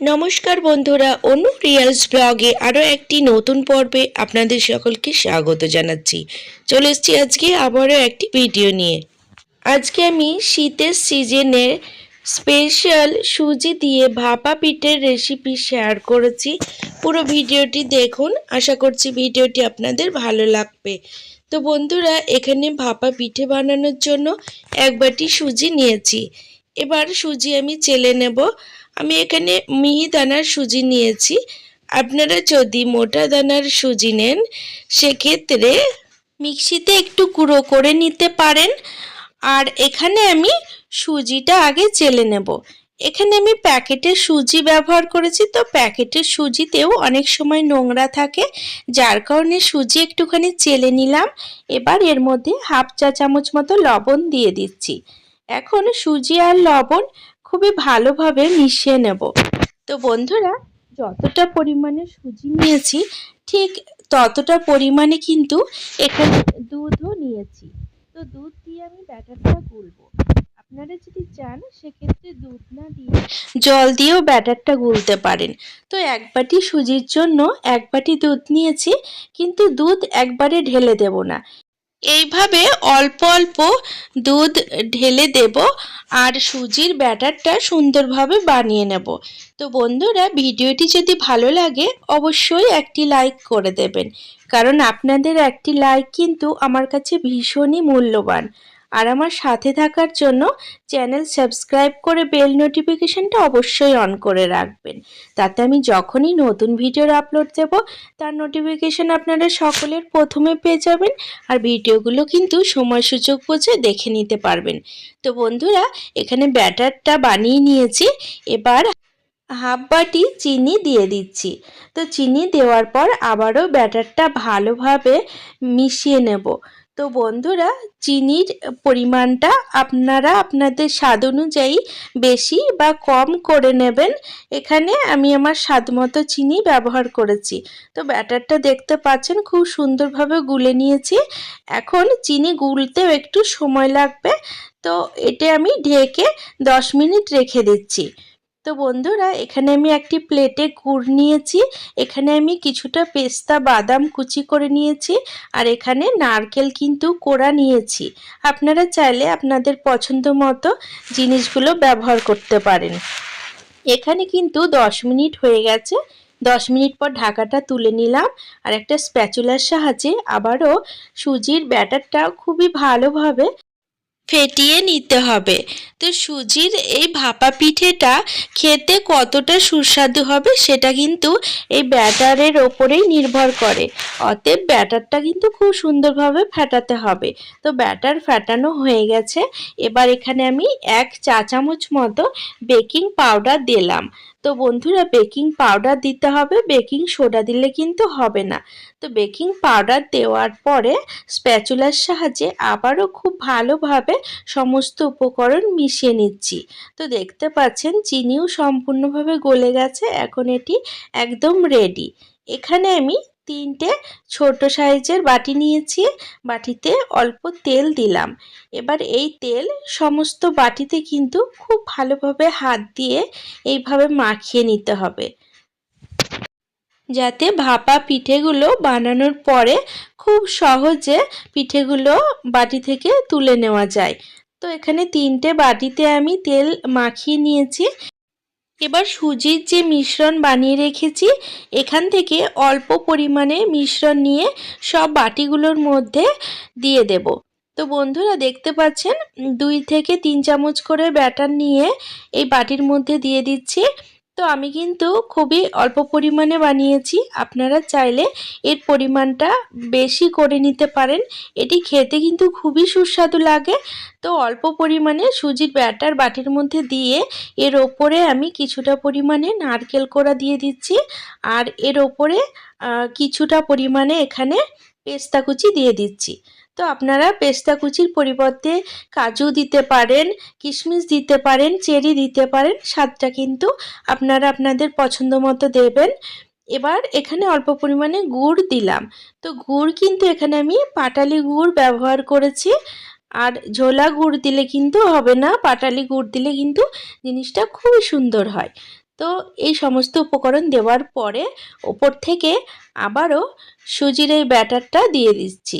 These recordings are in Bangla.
নমস্কার বন্ধুরা, অনু রিয়ালস ব্লগে আরও একটি নতুন পর্বে আপনাদের সকলকে স্বাগত জানাচ্ছি। চলে এসেছি আজকে আবারও একটি ভিডিও নিয়ে। আজকে আমি শীতের সিজনের স্পেশাল সুজি দিয়ে ভাপা পিঠের রেসিপি শেয়ার করেছি। পুরো ভিডিওটি দেখুন, আশা করছি ভিডিওটি আপনাদের ভালো লাগবে। তো বন্ধুরা, এখানে ভাপা পিঠে বানানোর জন্য এক বাটি সুজি নিয়েছি। এবার সুজি আমি চেলে নেব। আমি এখানে মিহি দানার সুজি নিয়েছি। আপনারা যদি মোটা দানার সুজি নেন, সেক্ষেত্রে মিক্সিতে একটু গুঁড়ো করে নিতে পারেন। আর এখানে আমি সুজিটা আগে চেলে নেব। এখানে আমি প্যাকেটের সুজি ব্যবহার করেছি। তো প্যাকেটের সুজিতেও অনেক সময় নোংরা থাকে। যার কারণে সুজি একটুখানি চেলে নিলাম। এবার এর মধ্যে হাফ চা চামচ মতো লবণ দিয়ে দিচ্ছি। এখন সুজি আর লবণ খুবই ভালোভাবে মিশিয়ে নেব। তো বন্ধুরা, যতটা পরিমাণে সুজি নিয়েছি, ঠিক ততটা পরিমাণে কিন্তু এখানে দুধও নিয়েছি। তো দুধ দিয়ে আমি ব্যাটারটা গুলবো। আপনারা যদি চান, সেক্ষেত্রে দুধ না দিয়ে জল দিয়েও ব্যাটারটা গুলতে পারেন। তো এক বাটি সুজির জন্য এক বাটি দুধ নিয়েছি, কিন্তু দুধ একবারে ঢেলে দেব না। এইভাবে অল্প অল্প দুধ ঢেলে দেব আর সুজির ব্যাটারটা সুন্দরভাবে বানিয়ে নেব। তো বন্ধুরা, ভিডিওটি যদি ভালো লাগে, অবশ্যই একটি লাইক করে দেবেন। কারণ আপনাদের একটি লাইক কিন্তু আমার কাছে ভীষণই মূল্যবান। আর আমার সাথে থাকার জন্য চ্যানেল সাবস্ক্রাইব করে বেল নোটিফিকেশানটা অবশ্যই অন করে রাখবেন। তাতে আমি যখনই নতুন ভিডিওর আপলোড দেব, তার নোটিফিকেশান আপনারা সকলের প্রথমে পেয়ে যাবেন আর ভিডিওগুলো কিন্তু সময় সুযোগ বুঝে দেখে নিতে পারবেন। তো বন্ধুরা, এখানে ব্যাটারটা বানিয়ে নিয়েছি। এবার হাফ বাটি চিনি দিয়ে দিচ্ছি। তো চিনি দেওয়ার পর আবারও ব্যাটারটা ভালোভাবে মিশিয়ে নেব। তো বন্ধুরা, চিনির পরিমাণটা আপনারা আপনাদের স্বাদ অনুযায়ী বেশি বা কম করে নেবেন। এখানে আমি আমার স্বাদ মতো চিনি ব্যবহার করেছি। তো ব্যাটারটা দেখতে পাচ্ছেন, খুব সুন্দরভাবে গুলে নিয়েছি। এখন চিনি গুলতেও একটু সময় লাগবে। তো এটা আমি ঢেকে দশ মিনিট রেখে দিচ্ছি। তো বন্ধুরা, এখানে আমি একটি প্লেটে গুড় নিয়েছি। এখানে আমি কিছুটা পেস্তা বাদাম কুচি করে নিয়েছি আর এখানে নারকেল কিন্তু কোড়া নিয়েছি। আপনারা চাইলে আপনাদের পছন্দ মতো জিনিসগুলো ব্যবহার করতে পারেন। এখানে কিন্তু দশ মিনিট হয়ে গেছে। দশ মিনিট পর ঢাকাটা তুলে নিলাম আর একটা স্প্যাচুলার সাহায্যে আবারও সুজির ব্যাটারটা খুবই ভালোভাবে ফেটিয়ে নিতে হবে। তো সুজির এই ভাপা পিঠেটা খেতে কতটা সুস্বাদু হবে সেটা কিন্তু এই ব্যাটারের ওপরেই নির্ভর করে। অতএব ব্যাটারটা কিন্তু খুব সুন্দরভাবে ফেটাতে হবে। তো ব্যাটার ফেটানো হয়ে গেছে। এবার এখানে আমি এক চা চামচ মতো বেকিং পাউডার দিলাম। তো বন্ধুরা, বেকিং পাউডার দিতে হবে। বেকিং সোডা দিলে কিন্তু হবে না। তো বেকিং পাউডার দেওয়ার পরে স্প্যাচুলার সাহায্যে আবারও খুব ভালোভাবে সমস্ত উপকরণ মিশিয়ে নিচ্ছি। তো দেখতে পাচ্ছেন চিনিও সম্পূর্ণভাবে গলে গেছে, এখন এটি একদম রেডি এখানে আমি তিনটে ছোট সাইজের বাটি নিয়েছি, বাটিতে অল্প তেল দিলাম। এবার এই তেল সমস্ত বাটিতে কিন্তু খুব ভালোভাবে হাত দিয়ে এইভাবে মাখিয়ে নিতে হবে। যাতে ভাপা পিঠেগুলো বানানোর পরে খুব সহজে পিঠেগুলো বাটি থেকে তুলে নেওয়া যায়। তো এখানে তিনটে বাটিতে আমি তেল মাখিয়ে নিয়েছি। এবার সুজির যে মিশ্রণ বানিয়ে রেখেছি, এখান থেকে অল্প পরিমাণে মিশ্রণ নিয়ে সব বাটিগুলোর মধ্যে দিয়ে দেব। তো বন্ধুরা, দেখতে পাচ্ছেন, দুই থেকে তিন চামচ করে ব্যাটার নিয়ে এই বাটির মধ্যে দিয়ে দিচ্ছি। তো আমি কিন্তু খুবই অল্প পরিমাণে বানিয়েছি। আপনারা চাইলে এর পরিমাণটা বেশি করে নিতে পারেন। এটি খেতে কিন্তু খুবই সুস্বাদু লাগে। তো অল্প পরিমাণে সুজির ব্যাটার বাটির মধ্যে দিয়ে এর ওপরে আমি কিছুটা পরিমাণে নারকেল কোড়া দিয়ে দিচ্ছি। আর এর ওপরে কিছুটা পরিমাণে এখানে পেস্তা কুচি দিয়ে দিচ্ছি। তো আপনারা পেস্তা কুচির পরিবর্তে কাজু দিতে পারেন, কিশমিশ দিতে পারেন, চেরি দিতে পারেন, স্বাদটা কিন্তু আপনারা আপনাদের পছন্দ মতো দেবেন। এবার এখানে অল্প পরিমাণে গুড় দিলাম। তো গুড় কিন্তু এখানে আমি পাটালি গুড় ব্যবহার করেছি। আর ঝোলা গুড় দিলে কিন্তু হবে না, পাটালি গুড় দিলে কিন্তু জিনিসটা খুবই সুন্দর হয়। তো এই সমস্ত উপকরণ দেওয়ার পরে ওপর থেকে আবারও সুজির এই ব্যাটারটা দিয়ে দিচ্ছি।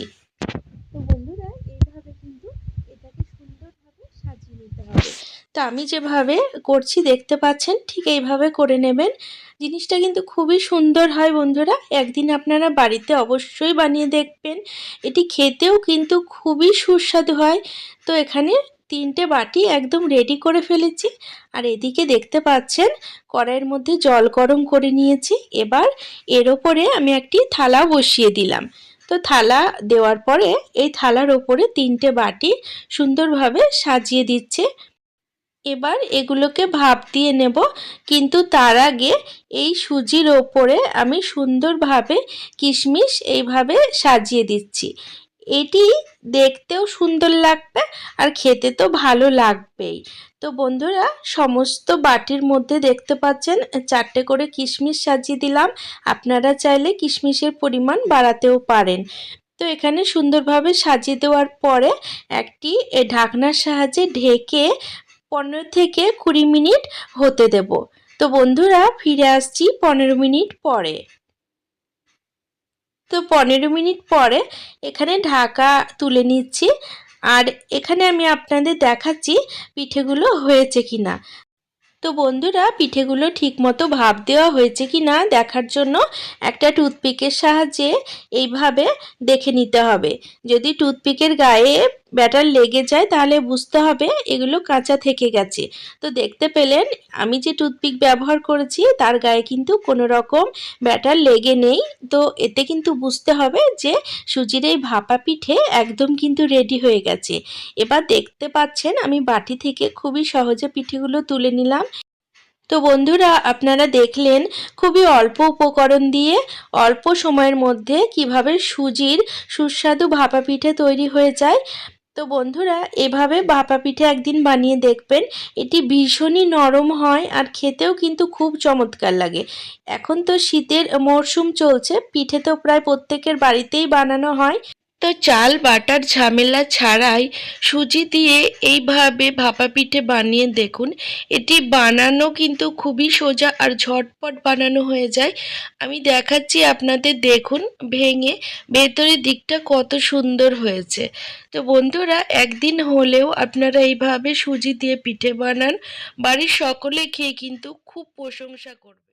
তো বন্ধুরা এইভাবে কিন্তু এটাকে সুন্দরভাবে সাজিয়ে নিতে হবে। তো আমি যেভাবে করছি দেখতে পাচ্ছেন ঠিক এইভাবে করে নেবেন। জিনিসটা কিন্তু খুবই সুন্দর হয় বন্ধুরা। একদিন আপনারা বাড়িতে অবশ্যই বানিয়ে দেখবেন। এটি খেতেও কিন্তু খুবই সুস্বাদু হয়। তো এখানে তিনটে বাটি একদম রেডি করে ফেলেছি। আর এদিকে দেখতে পাচ্ছেন, কড়াইয়ের মধ্যে জল গরম করে নিয়েছি। এবার এর ওপরে আমি একটি থালা বসিয়ে দিলাম। তো থালা দেওয়ার পরে এই থালার ওপরে তিনটে বাটি সুন্দরভাবে সাজিয়ে দিচ্ছে। এবার এগুলোকে ভাপ দিয়ে নেব। কিন্তু তার আগে এই সুজির ওপরে আমি সুন্দরভাবে কিশমিশ এইভাবে সাজিয়ে দিচ্ছি। এটি দেখতেও সুন্দর লাগবে আর খেতে তো ভালো লাগবেই। তো বন্ধুরা, সমস্ত বাটির মধ্যে দেখতে পাচ্ছেন, চারটে করে কিশমিশ সাজিয়ে দিলাম। আপনারা চাইলে কিশমিশের পরিমাণ বাড়াতেও পারেন। তো এখানে সুন্দরভাবে সাজিয়ে দেওয়ার পরে একটি ঢাকনার সাহায্যে ঢেকে পনেরো থেকে কুড়ি মিনিট হতে দেব। তো বন্ধুরা, ফিরে আসছি পনেরো মিনিট পরে। তো পনেরো মিনিট পরে এখানে ঢাকা তুলে নিচ্ছি। আর এখানে আমি আপনাদের দেখাচ্ছি পিঠেগুলো হয়েছে কি না তো বন্ধুরা, পিঠেগুলো ঠিকমতো ভাপ দেওয়া হয়েছে কি না দেখার জন্য একটা টুথপিকের সাহায্যে এইভাবে দেখে নিতে হবে। যদি টুথপিকের গায়ে ব্যাটার লেগে যায় তাহলে বুঝতে হবে এগুলো কাঁচা থেকে গেছে। তো দেখতে পেলেন, আমি যে টুথপিক ব্যবহার করেছি তার গায়ে কিন্তু কোনো রকম ব্যাটার লেগে নেই। তো এতে কিন্তু বুঝতে হবে যে সুজির এই ভাপা পিঠে একদম কিন্তু রেডি হয়ে গেছে। এবার দেখতে পাচ্ছেন, আমি বাটি থেকে খুবই সহজে পিঠেগুলো তুলে নিলাম। তো বন্ধুরা, আপনারা দেখলেন খুবই অল্প উপকরণ দিয়ে অল্প সময়ের মধ্যে কীভাবে সুজির সুস্বাদু ভাপা পিঠে তৈরি হয়ে যায়। তো বন্ধুরা, এভাবে ভাপা পিঠে একদিন বানিয়ে দেখবেন, এটি ভীষণই নরম হয় আর খেতেও কিন্তু খুব চমৎকার লাগে। এখন তো শীতের মরশুম চলছে, পিঠে তো প্রায় প্রত্যেকের বাড়িতেই বানানো হয়। তো চাল, বাটার ঝামেলা ছাড়াই সুজি দিয়ে এইভাবে ভাপা পিঠে বানিয়ে দেখুন। এটি বানানো কিন্তু খুবই সোজা আর ঝটপট বানানো হয়ে যায়। আমি দেখাচ্ছি আপনাদের, দেখুন ভেঙে ভেতরের দিকটা কত সুন্দর হয়েছে। তো বন্ধুরা, একদিন হলেও আপনারা এইভাবে সুজি দিয়ে পিঠে বানান। বাড়ির সকলে খেয়ে কিন্তু খুব প্রশংসা করবে।